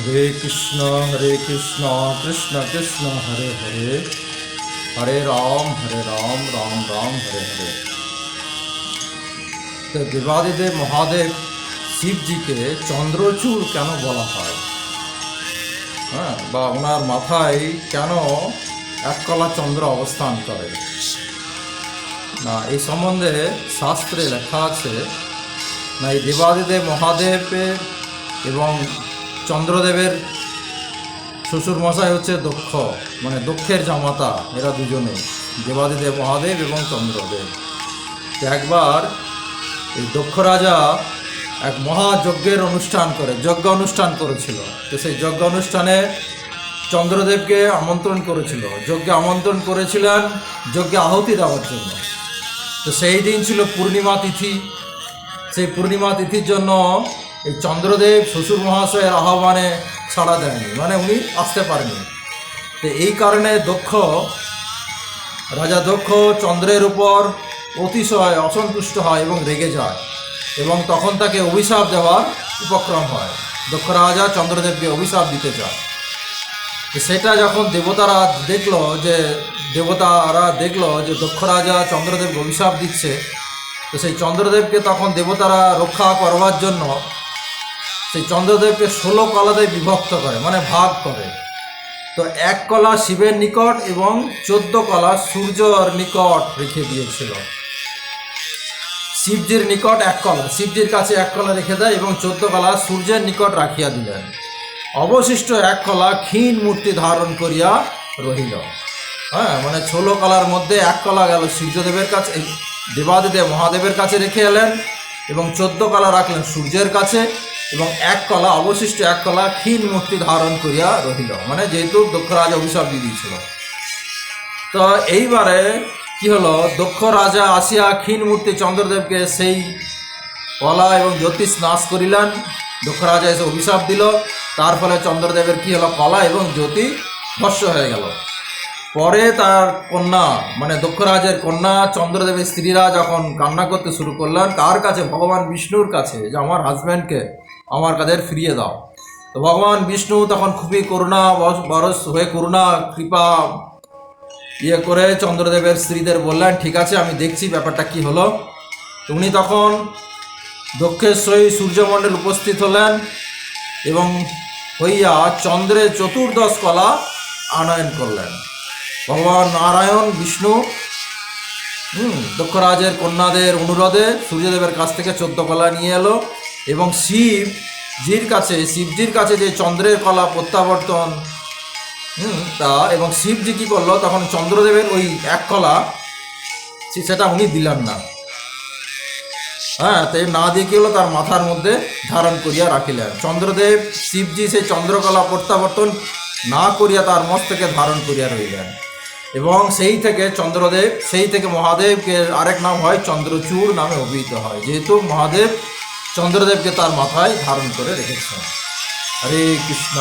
হরে কৃষ্ণ হরে কৃষ্ণ কৃষ্ণ কৃষ্ণ, হরে হরে। হরে রাম হরে রাম রাম রাম, হরে হরে। তো দেবাদিদেব মহাদেব শিবজিকে চন্দ্রচূড় কেন বলা হয়? হ্যাঁ বা ওনার মাথায় কেন এককলা চন্দ্র অবস্থান করে? না, এই সম্বন্ধে শাস্ত্রে লেখা আছে, না, এই দেবাদিদেব মহাদেবের এবং চন্দ্রদেবের শ্বশুর মশাই হচ্ছে দক্ষ মানে দক্ষের জামাতা, এরা দুজনে, দেবাদিদেব, মহাদেব এবং চন্দ্রদেব। একবার এই দক্ষ রাজা এক মহাযজ্ঞের অনুষ্ঠান করে, যজ্ঞ অনুষ্ঠান করেছিল। তো সেই যজ্ঞ অনুষ্ঠানে চন্দ্রদেবকে আমন্ত্রণ করেছিল। যজ্ঞে আমন্ত্রণ করেছিলেন, যজ্ঞে আহুতি দেওয়ার জন্য। তো সেই দিন ছিল পূর্ণিমা তিথি। সেই পূর্ণিমা তিথির জন্য এই চন্দ্রদেব, শ্বশুর মহাশয়ের আহ্বানে ছাড়া দেননি। মানে উনি আসতে পারেনি তো এই কারণে দক্ষ, রাজা দক্ষ চন্দ্রের উপর অতিশয় অসন্তুষ্ট হয় এবং রেগে যায় এবং তখন তাকে অভিশাপ দেওয়ার উপক্রম হয়। দক্ষ রাজা চন্দ্রদেবকে অভিশাপ দিতে চায়। সেটা যখন দেবতারা দেখল যে, দেবতারা দেখল যে দক্ষ রাজা চন্দ্রদেবকে অভিশাপ দিচ্ছে, তো সেই চন্দ্রদেবকে তখন দেবতারা রক্ষা করবার জন্য সেই চন্দ্রদেবকে ষোলো কলাতে বিভক্ত করে মানে ভাগ করে। তো এক কলা শিবের নিকট এবং চোদ্দ কলা সূর্যর নিকট রেখে দিয়েছিল। শিবজির নিকট এক কলা, শিবজির কাছে এক কলা রেখে দেয় এবং চোদ্দ কলা সূর্যের নিকট রাখিয়া দিলেন। অবশিষ্ট এক কলা ক্ষীণ মূর্তি ধারণ করিয়া রহিল। হ্যাঁ মানে ষোলো কলার মধ্যে এক কলা গেল সূর্যদেবের কাছে দেবাদিদেব মহাদেবের কাছে রেখে এলেন এবং চোদ্দ কলা রাখলেন সূর্যের কাছে। এবং এক কলা, অবশিষ্ট এক কলা ক্ষীণ মূর্তি ধারণ করিয়া রহিল। মানে যেহেতু দক্ষ রাজা অভিশাপ দিয়ে দিয়েছিল। তো এইবারে কি হলো? দক্ষ রাজা আসিয়া ক্ষীণ মূর্তি চন্দ্রদেবকে সেই কলা এবং জ্যোতিষ নাশ করিলেন। দক্ষ রাজা এসে অভিশাপ দিল। তার ফলে চন্দ্রদেবের কি হলো? কলা এবং জ্যোতি ভস্য হয়ে গেল। পরে তার কন্যা মানে দক্ষরাজের কন্যা চন্দ্রদেবের স্ত্রীরা যখন কান্না করতে শুরু করলেন, কার কাছে? ভগবান বিষ্ণুর কাছে, যে আমার হাজব্যান্ডকে আমার কাদের ফিরিয়ে দাও। তো ভগবান বিষ্ণু তখন খুবই করুণা বরস হয়ে করুণা, কৃপা ইয়ে করে চন্দ্রদেবের স্ত্রীদের বললেন, ঠিক আছে, আমি দেখছি ব্যাপারটা কি হলো। উনি তখন দক্ষেশ্বরী সূর্যমণ্ডল উপস্থিত হলেন এবং হইয়া চন্দ্রের চতুর্দশ কলা আনয়ন করলেন। ভগবান নারায়ণ, বিষ্ণু, হুম, দক্ষরাজের কন্যাদের অনুরোধে সূর্যদেবের কাছ থেকে চোদ্দ কলা নিয়ে এলো। এবং শিব জির কাছে শিবজির কাছে যে চন্দ্রের কলা প্রত্যাবর্তন তা, এবং শিবজি কী করল তখন চন্দ্রদেবের ওই এক কলা সেটা উনি দিলেন না। হ্যাঁ তাই না দিয়ে কি হলো, তার মাথার মধ্যে ধারণ করিয়া রাখিলেন। চন্দ্রদেব, শিবজি সেই চন্দ্রকলা প্রত্যাবর্তন না করিয়া তার মস্তকে ধারণ করিয়া রইলেন এবং সেই থেকে চন্দ্রদেব, সেই থেকে মহাদেবকে আরেক নাম হয় চন্দ্রচূড় নামে অভিহিত হয়। যেহেতু মহাদেব চন্দ্রদেবকে তার মাথায় ধারণ করে রেখেছেন। হরে কৃষ্ণ।